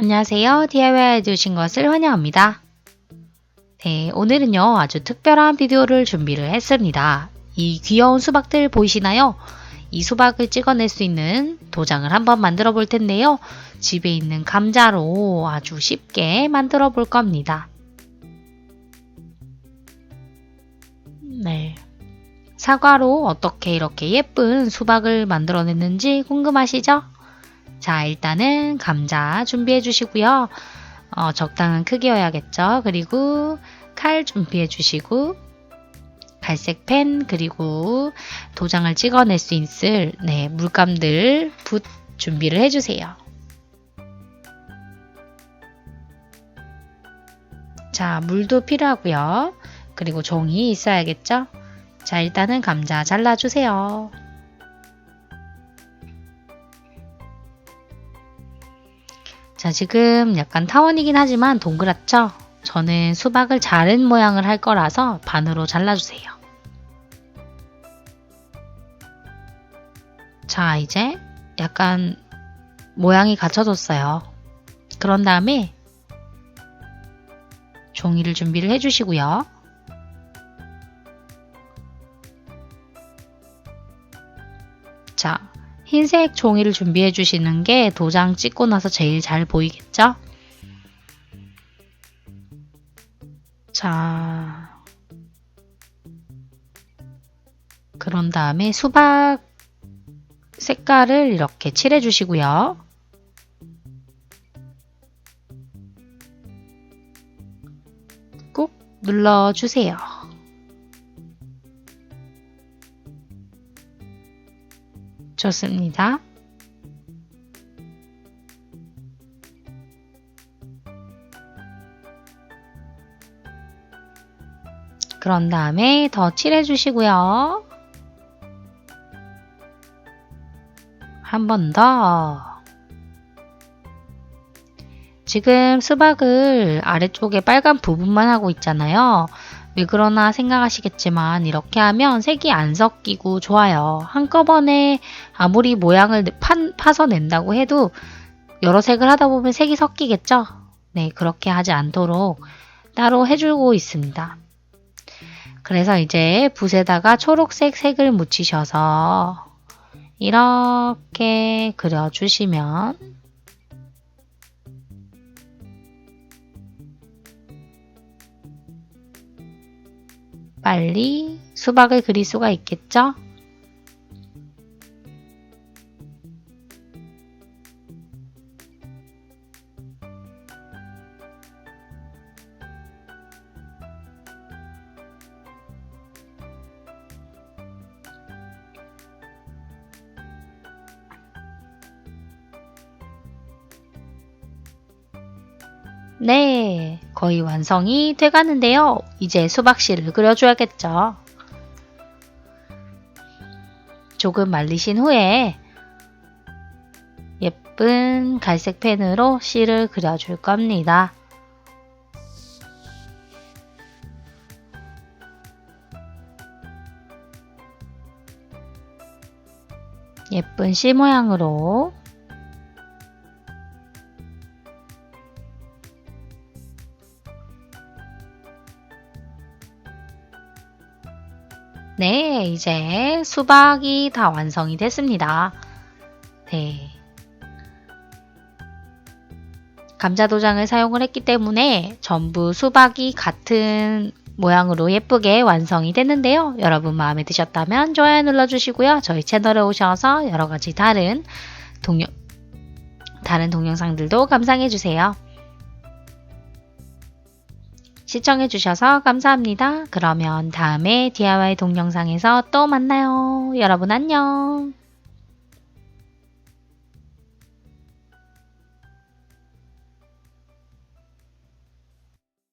안녕하세요. DIY 해주신 것을 환영합니다. 네, 오늘은요, 아주 특별한 비디오를 준비를 했습니다. 이 귀여운 수박들 보이시나요? 이 수박을 찍어낼 수 있는 도장을 한번 만들어 볼 텐데요. 집에 있는 감자로 아주 쉽게 만들어 볼 겁니다. 네. 사과로 어떻게 이렇게 예쁜 수박을 만들어냈는지 궁금하시죠? 자, 일단은 감자 준비해 주시고요. 어, 적당한 크기여야겠죠. 그리고 칼 준비해 주시고 갈색 펜 그리고 도장을 찍어낼 수 있을 네, 물감들 붓 준비를 해 주세요. 자, 물도 필요하고요. 그리고 종이 있어야겠죠? 자, 일단은 감자 잘라주세요. 자, 지금 약간 타원이긴 하지만 동그랗죠? 저는 수박을 자른 모양을 할 거라서 반으로 잘라주세요. 자, 이제 약간 모양이 갖춰졌어요. 그런 다음에 종이를 준비를 해주시고요. 자, 흰색 종이를 준비해 주시는 게 도장 찍고 나서 제일 잘 보이겠죠? 자, 그런 다음에 수박 색깔을 이렇게 칠해 주시고요. 꾹 눌러주세요. 좋습니다. 그런 다음에 더 칠해 주시고요. 한 번 더. 지금 수박을 아래쪽에 빨간 부분만 하고 있잖아요. 왜 그러나 생각하시겠지만 이렇게 하면 색이 안 섞이고 좋아요. 한꺼번에 아무리 모양을 파, 파서 낸다고 해도 여러 색을 하다 보면 색이 섞이겠죠? 네, 그렇게 하지 않도록 따로 해주고 있습니다. 그래서 이제 붓에다가 초록색 색을 묻히셔서 이렇게 그려주시면 빨리 수박을 그릴 수가 있겠죠? 네, 거의 완성이 돼가는데요. 이제 수박씨를 그려줘야겠죠. 조금 말리신 후에 예쁜 갈색 펜으로 씨를 그려줄 겁니다. 예쁜 씨 모양으로 네, 이제 수박이 다 완성이 됐습니다. 네. 감자 도장을 사용을 했기 때문에 전부 수박이 같은 모양으로 예쁘게 완성이 됐는데요. 여러분 마음에 드셨다면 좋아요 눌러주시고요. 저희 채널에 오셔서 여러가지 다른 동영, 다른 동영상들도 감상해주세요. 시청해주셔서 감사합니다. 그러면 다음에 DIY 동영상에서 또 만나요. 여러분 안녕.